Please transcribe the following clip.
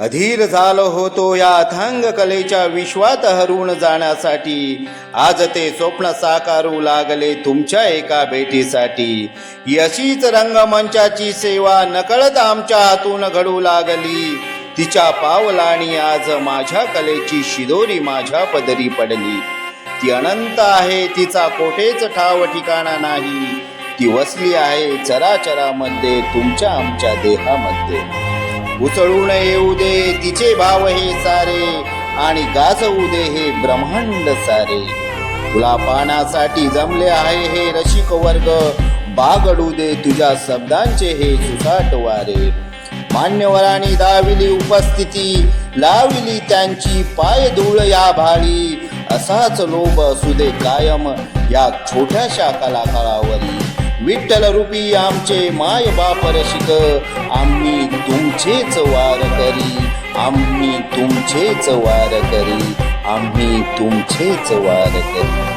अधीर झालो होतो या अथांग कलेच्या विश्वात हरून जाण्यासाठी. आज ते स्वप्न साकारू लागले तुमच्या एका भेटीसाठी. यशीच रंगमंचाची सेवा नकळत आमच्या हातून घडू लागली. तिच्या पावलाणी आज माझ्या कलेची शिदोरी माझ्या पदरी पडली. ती अनंत आहे तिचा कोठेच ठाव ठिकाणा नाही. ती वसली आहे चराचरामध्ये तुमच्या आमच्या देहामध्ये. उचलून येऊ दे तिचे भाव हे सारे आणि गाजवू दे हे ब्रह्मांड सारे. तुला पाण्यासाठी जमले आहे हे रसिक वर्ग बागडू दे तुझ्या शब्दांचे हे सुसाट वारे. मान्यवरांनी दाविली उपस्थिती लाविली त्यांची पाय धूळ या भाळी. असाच लोभ असू दे कायम या छोट्याशा कलाकारावरी. विठ्ठल रूपी आमचे माय बाप रसिक आम्ही तुमचेच वार करी आम्ही तुमचेच वार करी आम्ही तुमचेच वार करी.